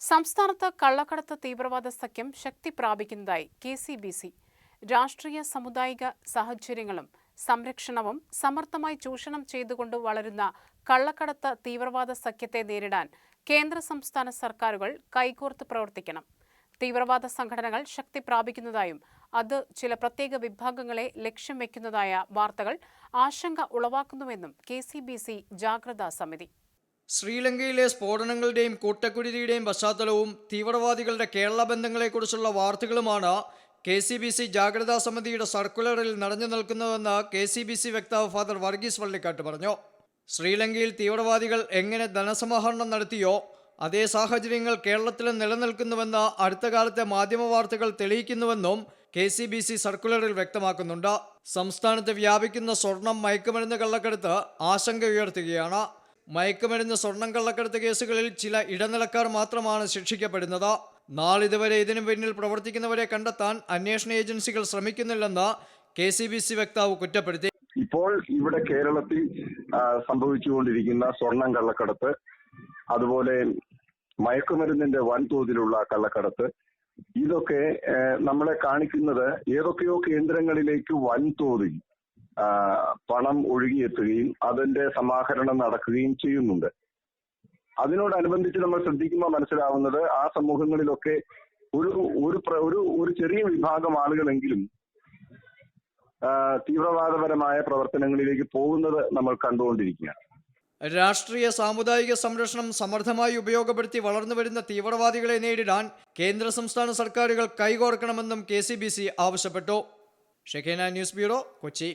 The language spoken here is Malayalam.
സംസ്ഥാനത്ത് കള്ളക്കടത്ത് തീവ്രവാദ സഖ്യം ശക്തി പ്രാപിക്കുന്നതായി കെ സി ബി സി. രാഷ്ട്രീയ സാമുദായിക സാഹചര്യങ്ങളും സംരക്ഷണവും സമർത്ഥമായി ചൂഷണം ചെയ്തുകൊണ്ട് വളരുന്ന കള്ളക്കടത്ത് തീവ്രവാദ സഖ്യത്തെ നേരിടാൻ കേന്ദ്ര സംസ്ഥാന സർക്കാരുകൾ കൈകോർത്ത് പ്രവർത്തിക്കണം. തീവ്രവാദ സംഘടനകൾ ശക്തി പ്രാപിക്കുന്നതായും അത് ചില പ്രത്യേക വിഭാഗങ്ങളെ ലക്ഷ്യം വയ്ക്കുന്നതായ വാർത്തകൾ ആശങ്ക ഉളവാക്കുന്നുവെന്നും കെ സി ബി സി ജാഗ്രതാ സമിതി. ശ്രീലങ്കയിലെ സ്ഫോടനങ്ങളുടെയും കൂട്ടക്കുരുതിയുടെയും പശ്ചാത്തലവും തീവ്രവാദികളുടെ കേരള ബന്ധങ്ങളെക്കുറിച്ചുള്ള വാർത്തകളുമാണ് കെ സി ബി സി ജാഗ്രതാ സമിതിയുടെ സർക്കുലറിൽ നിറഞ്ഞു നിൽക്കുന്നതെന്ന് കെ സി ബി സി വക്താവ് ഫാദർ വർഗീസ് വള്ളിക്കാട്ട് പറഞ്ഞു. ശ്രീലങ്കയിൽ തീവ്രവാദികൾ എങ്ങനെ ധനസമാഹരണം നടത്തിയോ അതേ സാഹചര്യങ്ങൾ കേരളത്തിലും നിലനിൽക്കുന്നുവെന്ന് അടുത്ത കാലത്തെ മാധ്യമ വാർത്തകൾ തെളിയിക്കുന്നുവെന്നും കെ സി ബി സി സർക്കുലറിൽ വ്യക്തമാക്കുന്നുണ്ട്. സംസ്ഥാനത്ത് വ്യാപിക്കുന്ന സ്വർണം മയക്കുമരുന്ന് കള്ളക്കെടുത്ത് ആശങ്ക ഉയർത്തുകയാണ്. മയക്കുമരുന്ന് സ്വർണം കള്ളക്കടത്ത് കേസുകളിൽ ചില ഇടനിലക്കാർ മാത്രമാണ് ശിക്ഷിക്കപ്പെടുന്നത്. നാളിതുവരെ ഇതിനു പിന്നിൽ പ്രവർത്തിക്കുന്നവരെ കണ്ടെത്താൻ അന്വേഷണ ഏജൻസികൾ ശ്രമിക്കുന്നില്ലെന്ന് കെ സി ബി സി വക്താവ് കുറ്റപ്പെടുത്തി. ഇപ്പോൾ ഇവിടെ കേരളത്തിൽ സംഭവിച്ചുകൊണ്ടിരിക്കുന്ന സ്വർണം കള്ളക്കടത്ത് അതുപോലെ മയക്കുമരുന്നിന്റെ വൻതോതിലുള്ള കള്ളക്കടത്ത് ഇതൊക്കെ നമ്മളെ കാണിക്കുന്നത് ഏതൊക്കെയോ കേന്ദ്രങ്ങളിലേക്ക് വൻതോതിൽ പണം ഒഴുകിയെത്തുകയും അതിന്റെ സമാഹരണം നടക്കുകയും ചെയ്യുന്നുണ്ട്. അതിനോടനുബന്ധിച്ച് നമ്മൾ ശ്രദ്ധിക്കുമ്പോൾ മനസ്സിലാവുന്നത് ആ സമൂഹങ്ങളിലൊക്കെ ഒരു ഒരു ഒരു ഒരു ചെറിയ വിഭാഗം ആളുകളെങ്കിലും തീവ്രവാദപരമായ പ്രവർത്തനങ്ങളിലേക്ക് പോകുന്നത് നമ്മൾ കണ്ടുകൊണ്ടിരിക്കുകയാണ്. രാഷ്ട്രീയ സാമുദായിക സംരക്ഷണം സമർത്ഥമായി ഉപയോഗപ്പെടുത്തി വളർന്നു വരുന്ന തീവ്രവാദികളെ നേരിടാൻ കേന്ദ്ര സംസ്ഥാന സർക്കാരുകൾ കൈകോർക്കണമെന്നും കെ ആവശ്യപ്പെട്ടു. ഷെഖേന ന്യൂസ് ബ്യൂറോ കൊച്ചി